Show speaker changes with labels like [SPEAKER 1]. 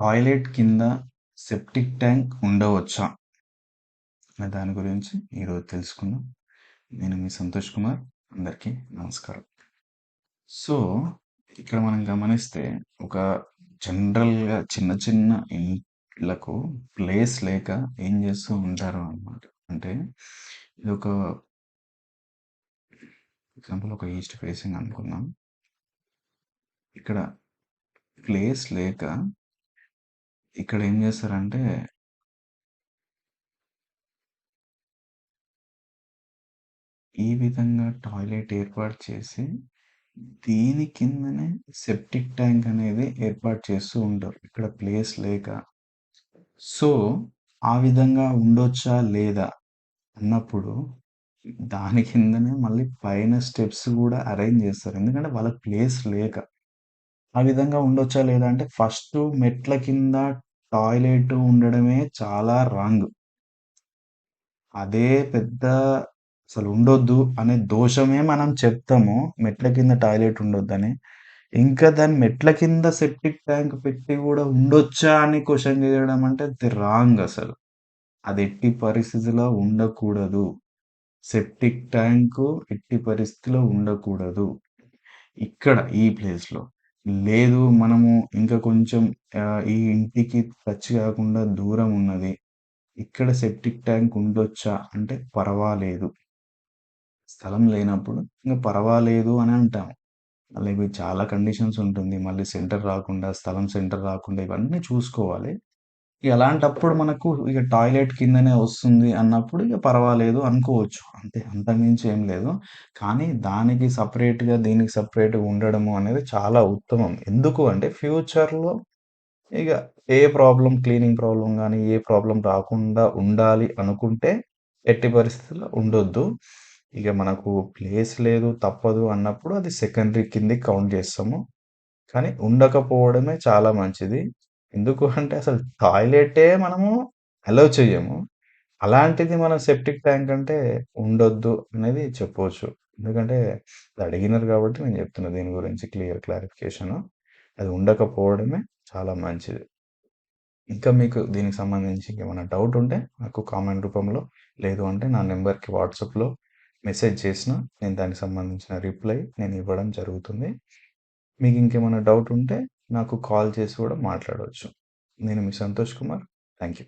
[SPEAKER 1] Toilet కింద septic tank ఉండవచ్చా? అనే దాని గురించి ఈరోజు తెలుసుకుందాం. నేను మీ సంతోష్ కుమార్. అందరికీ నమస్కారం. సో, ఇక్కడ మనం గమనిస్తే ఒక జనరల్‌గా చిన్న చిన్న ఇండ్లకు ప్లేస్ లేక ఏం చేస్తూ ఉంటారు అన్నమాట. అంటే ఇది ఒక ఎగ్జాంపుల్ ఒక ఈస్ట్ ఫేసింగ్ అనుకుందాం. ఇక్కడ ప్లేస్ లేక ఇక్కడ ఏం చేస్తారంటే ఈ విధంగా టాయిలెట్ ఏర్పాటు చేసి దీని కిందనే సెప్టిక్ ట్యాంక్ అనేది ఏర్పాటు చేస్తూ ఉంటారు. ఇక్కడ ప్లేస్ లేక. సో, ఆ విధంగా ఉండొచ్చా? లేదా? అన్నప్పుడు దాని కిందనే మళ్ళీ పైన స్టెప్స్ కూడా అరేంజ్ చేస్తారు. ఎందుకంటే వాళ్ళకి ప్లేస్ లేక. ఆ విధంగా ఉండొచ్చా? లేదా? అంటే ఫస్ట్ మెట్ల కింద టాయిలెట్ ఉండడమే చాలా రాంగ్. అదే పెద్ద అసలు ఉండొద్దు అనే దోషమే మనం చెప్తాము. మెట్ల కింద టాయిలెట్ ఉండొద్దని. ఇంకా దాన్ని మెట్ల కింద సెప్టిక్ ట్యాంక్ పెట్టి గూడా ఉండొచ్చా? అని క్వెషన్ చేయడం అంటే అది రాంగ్ అసలు. అది ఎట్టి పరిస్థితిలో ఉండకూడదు. సెప్టిక్ ట్యాంకు ఎట్టి పరిస్థితిలో ఉండకూడదు. ఇక్కడ ఈ ప్లేస్‌లో. లేదు మనము ఇంకా కొంచెం ఆహ్, ఈ ఇంటికి టచ్ కాకుండా దూరం ఉన్నది. ఇక్కడ సెప్టిక్ ట్యాంక్ ఉండొచ్చా? అంటే పర్వాలేదు. స్థలం లేనప్పుడు ఇంక పర్వాలేదు అని అంటాం. మళ్ళీ ఇవి చాలా కండిషన్స్ ఉంటుంది. మళ్ళీ సెంటర్ రాకుండా, స్థలం సెంటర్ రాకుండా ఇవన్నీ చూసుకోవాలి. ఇక అలాంటప్పుడు మనకు ఇక టాయిలెట్ కిందనే వస్తుంది అన్నప్పుడు ఇక పర్వాలేదు అనుకోవచ్చు. అంతే అంతకుమించి ఏం లేదు. కానీ దానికి సెపరేట్‌గా, దీనికి సెపరేట్‌గా ఉండడము అనేది చాలా ఉత్తమం. ఎందుకు అంటే ఫ్యూచర్‌లో ఇక ఏ ప్రాబ్లమ్ క్లీనింగ్ ప్రాబ్లమ్ గానీ, ఏ ప్రాబ్లమ్ రాకుండా ఉండాలి అనుకుంటే ఎట్టి పరిస్థితుల్లో ఉండొద్దు. ఇక మనకు ప్లేస్ లేదు, తప్పదు అన్నప్పుడు అది సెకండరీ కిందకి కౌంట్ చేస్తాము. కానీ ఉండకపోవడమే చాలా మంచిది. ఎందుకు అంటే అసలు టాయిలెటే మనము అలౌ చెయ్యము. అలాంటిది మనం సెప్టిక్ ట్యాంక్ అంటే ఉండొద్దు అనేది చెప్పవచ్చు. ఎందుకంటే అది అడిగినారు కాబట్టి నేను చెప్తున్నా దీని గురించి క్లియర్ క్లారిఫికేషను. అది ఉండకపోవడమే చాలా మంచిది. ఇంకా మీకు దీనికి సంబంధించి ఇంకేమైనా డౌట్ ఉంటే నాకు కామెంట్ రూపంలో, లేదు అంటే నా నంబర్‌కి వాట్సాప్‌లో మెసేజ్ చేసినా నేను దానికి సంబంధించిన రిప్లై నేను ఇవ్వడం జరుగుతుంది. మీకు ఇంకేమైనా డౌట్ ఉంటే నాకు కాల్ చేసి కూడా మాట్లాడవచ్చు నేను మీ సంతోష్ కుమార్. Thank you.